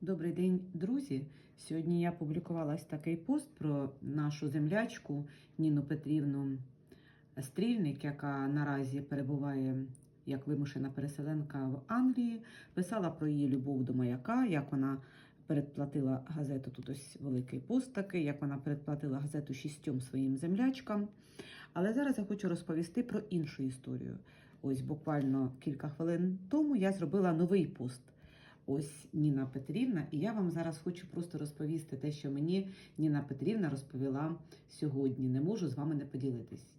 Добрий день, друзі. Сьогодні я публікувала такий пост про нашу землячку Ніну Петрівну Стрільник, яка наразі перебуває як вимушена переселенка в Англії. Писала про її любов до маяка, як вона передплатила газету. Тут ось великий пост такий, як вона передплатила газету шістьом своїм землячкам. Але зараз я хочу розповісти про іншу історію. Ось буквально кілька хвилин тому я зробила новий пост. Ось Ніна Петрівна, і я вам зараз хочу просто розповісти те, що мені Ніна Петрівна розповіла сьогодні. Не можу з вами не поділитись.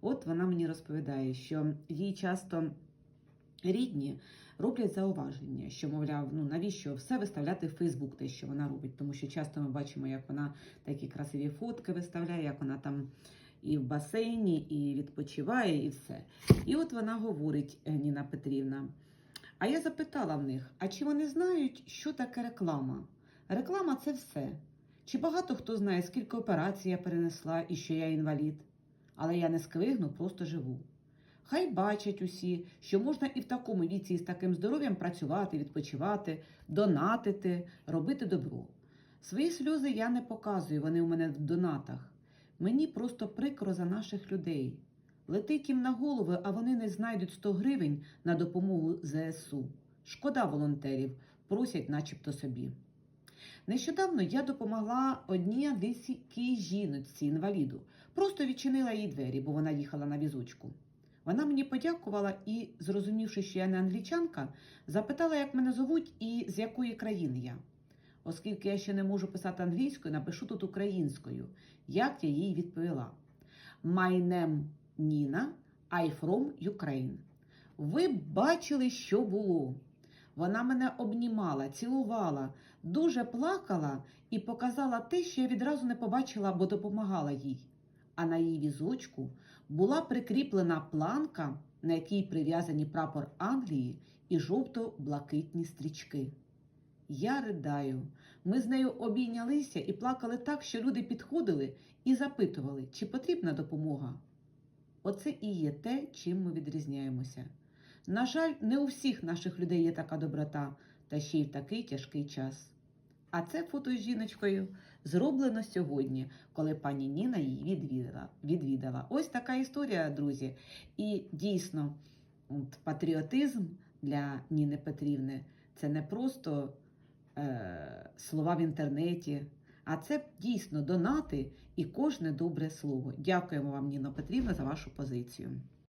От вона мені розповідає, що їй часто рідні роблять зауваження, що, мовляв, ну навіщо все виставляти в Фейсбук, те, що вона робить, тому що часто ми бачимо, як вона такі красиві фотки виставляє, як вона там і в басейні, і відпочиває, і все. І от вона говорить, е, Ніна Петрівна. А я запитала в них: а чи вони знають, що таке реклама? Реклама це все. Чи багато хто знає, скільки операцій я перенесла і що я інвалід? Але я не сквигну, просто живу. Хай бачать усі, що можна і в такому віці і з таким здоров'ям працювати, відпочивати, донатити, робити добро. Свої сльози я не показую, вони у мене в донатах. Мені просто прикро за наших людей. Летить їм на голови, а вони не знайдуть 100 гривень на допомогу ЗСУ. Шкода волонтерів, просять начебто собі. Нещодавно я допомогла одній англійській жіночці інваліду. Просто відчинила їй двері, бо вона їхала на візочку. Вона мені подякувала і, зрозумівши, що я не англічанка, запитала, як мене зовуть і з якої країни я. Оскільки я ще не можу писати англійською, напишу тут українською, як я їй відповіла. My name Ніна, I from Ukraine. Ви бачили, що було. Вона мене обнімала, цілувала, дуже плакала і показала те, що я відразу не побачила, бо допомагала їй. А на її візочку була прикріплена планка, на якій прив'язані прапор Англії і жовто-блакитні стрічки. Я ридаю. Ми з нею обійнялися і плакали так, що люди підходили і запитували, чи потрібна допомога. Оце і є те, чим ми відрізняємося. На жаль, не у всіх наших людей є така доброта, та ще й в такий тяжкий час. А це фото з жіночкою зроблено сьогодні, коли пані Ніна її відвідала. відвідала. Ось така історія, друзі. І дійсно, от, патріотизм для Ніни Петрівни це не просто е, слова в інтернеті, а це дійсно донати і кожне добре слово. Дякуємо вам, Ніно Петрівна, за вашу позицію.